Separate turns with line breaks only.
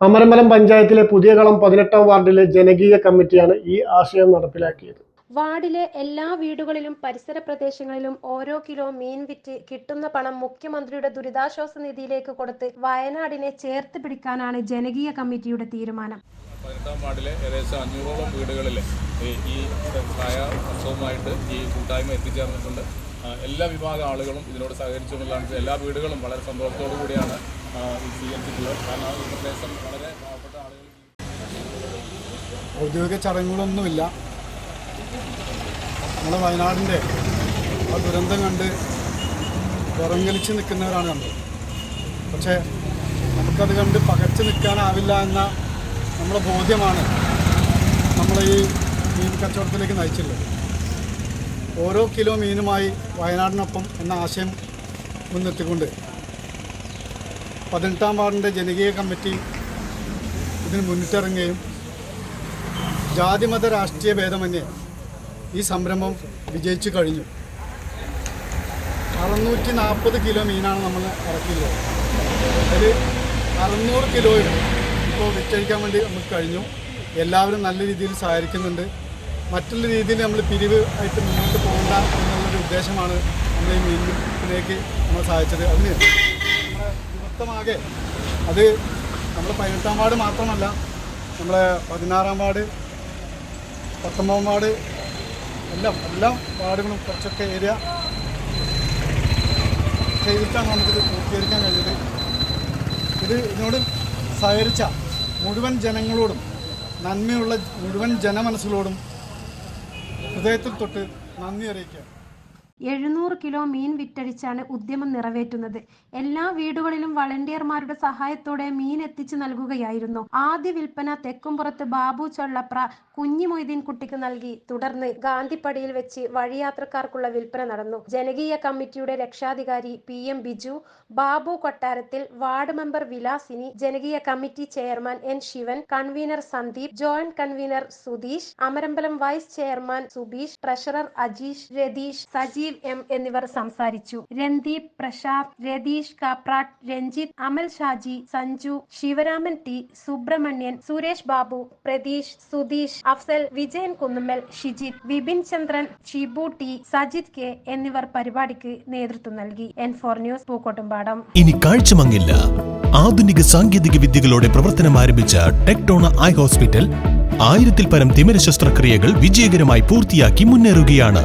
അമരമ്പലം പഞ്ചായത്തിലെ പുതിയ കളം പതിനെട്ടാം വാർഡിലെ ജനകീയ കമ്മിറ്റിയാണ് ഈ ആശയം നടപ്പിലാക്കിയത്.
വാർഡിലെ എല്ലാ വീടുകളിലും പരിസര പ്രദേശങ്ങളിലും ഓരോ കിലോ മീൻ വിറ്റ് കിട്ടുന്ന പണം മുഖ്യമന്ത്രിയുടെ ദുരിതാശ്വാസ നിധിയിലേക്ക് കൊടുത്ത് വയനാടിനെ ചേർത്ത് പിടിക്കാനാണ് ജനകീയ കമ്മിറ്റിയുടെ തീരുമാനം.
പതിനെട്ടാം വാർഡിലെ ഏകദേശം അഞ്ഞൂറോളം വീടുകളിൽ ഈ പ്രായ സഹായ ഉത്സവമായിട്ട് ഈ കൂട്ടായ്മ എത്തിച്ചേർന്നിട്ടുണ്ട്. എല്ലാ വിഭാഗം ആളുകളും ഇതിനോട് സഹകരിച്ചുകൊണ്ടാണ് എല്ലാ വീടുകളും വളരെ സന്തോഷത്തോടു കൂടിയാണ്
ഔദ്യോഗിക ചടങ്ങുകളൊന്നുമില്ല. നമ്മുടെ വയനാടിന്റെ ആ ദുരന്തം കണ്ട് വിറങ്ങലിച്ച് നിൽക്കുന്നവരാണ് നമ്മൾ പക്ഷേ നമുക്കത് കണ്ട് പകച്ചു നിൽക്കാനാവില്ല എന്ന നമ്മുടെ ബോധ്യമാണ് നമ്മളെ ഈ മീൻ കച്ചവടത്തിലേക്ക് നയിച്ചുള്ളത് ഓരോ കിലോ മീനുമായി വയനാടിനൊപ്പം എന്ന ആശയം മുൻനിർത്തിക്കൊണ്ട് പതിനെട്ടാം വാർഡിന്റെ ജനകീയ കമ്മിറ്റി ഇതിന് മുന്നിട്ടിറങ്ങുകയും ജാതിമത രാഷ്ട്രീയ ഭേദമന്യേ ഈ സംരംഭം വിജയിച്ചു കഴിഞ്ഞു. അറുന്നൂറ്റി നാൽപ്പത് കിലോ മീനാണ് നമ്മൾ ഇറക്കിയത്. അതിൽ അറുന്നൂറ് കിലോയും ഇപ്പോൾ വിറ്റഴിക്കാൻ വേണ്ടി നമുക്ക് കഴിഞ്ഞു. എല്ലാവരും നല്ല രീതിയിൽ സഹകരിക്കുന്നുണ്ട്. മറ്റുള്ള രീതിയിൽ നമ്മൾ പിരിവ് ആയിട്ട് മുന്നോട്ട് പോകണ്ട എന്നുള്ളൊരു ഉദ്ദേശമാണ് നമ്മൾ ഈ മീനിലേക്ക് നമ്മൾ സഹായിച്ചത്. അതിന് യുവത്വമാകെ അത് നമ്മൾ പതിനെട്ടാം വാർഡ് മാത്രമല്ല നമ്മളെ പതിനാറാം വാർഡ് പത്തൊമ്പതാം വാർഡ് എല്ലാം എല്ലാ വാർഡുകളും കുറച്ചൊക്കെ ഏരിയ ചെയ്തിട്ടാണ് നമുക്കിത് പൂർത്തീകരിക്കാൻ കഴിഞ്ഞത്. ഇത് ഇതിനോട് സഹകരിച്ച മുഴുവൻ ജനങ്ങളോടും നന്മയുള്ള മുഴുവൻ ജനമനസ്സുകളോടും ഹൃദയത്തിൽ തൊട്ട് നന്ദി അറിയിക്കുക
എഴുന്നൂറ് കിലോ മീൻ വിറ്റഴിച്ചാണ് ഉദ്യമം നിറവേറ്റുന്നത്. എല്ലാ വീടുകളിലും വളണ്ടിയർമാരുടെ സഹായത്തോടെ മീൻ എത്തിച്ചു നൽകുകയായിരുന്നു. ആദ്യ വിൽപ്പന തെക്കുംപുറത്ത് ബാബു ചൊള്ളപ്ര കുഞ്ഞി മൊയ്തീൻ കുട്ടിക്ക് നൽകി. തുടർന്ന് ഗാന്ധിപ്പടിയിൽ വെച്ച് വഴിയാത്രക്കാർക്കുള്ള വിൽപ്പന നടന്നു. ജനകീയ കമ്മിറ്റിയുടെ രക്ഷാധികാരി പി എം ബിജു ബാബു കൊട്ടാരത്തിൽ വാർഡ് മെമ്പർ വിലാസിനി ജനകീയ committee chairman N Sivan convener Sandeep joint convener Sudheesh Amarambalam vice chairman Subeesh treasurer Ajeesh Ratheesh Sajeev M എന്നിവർ സംസാരിച്ചു. Randeep Prasanth Ratheesh Kaprat Ranjith Amal Shaji Sanju Sivaraman T Subramanian Suresh Babu Pratheesh Sudheesh Afsal Vijayan Kunnummal Shijith Vipin Chandran Shibu T Sajith K എന്നിവർ പരിപാടിക്ക് നേതൃത്വം നൽകി. N four news Pookkottumpadam.
ഇനി കാഴ്ചമങ്ങില്ല ആധുനിക സാങ്കേതിക വിദ്യകളോടെ പ്രവർത്തനം ആരംഭിച്ച ടെക്ടോണ ഐ ഹോസ്പിറ്റൽ ആയിരത്തിൽ പരം തിമിര ശസ്ത്രക്രിയകൾ വിജയകരമായി പൂർത്തിയാക്കി മുന്നേറുകയാണ്.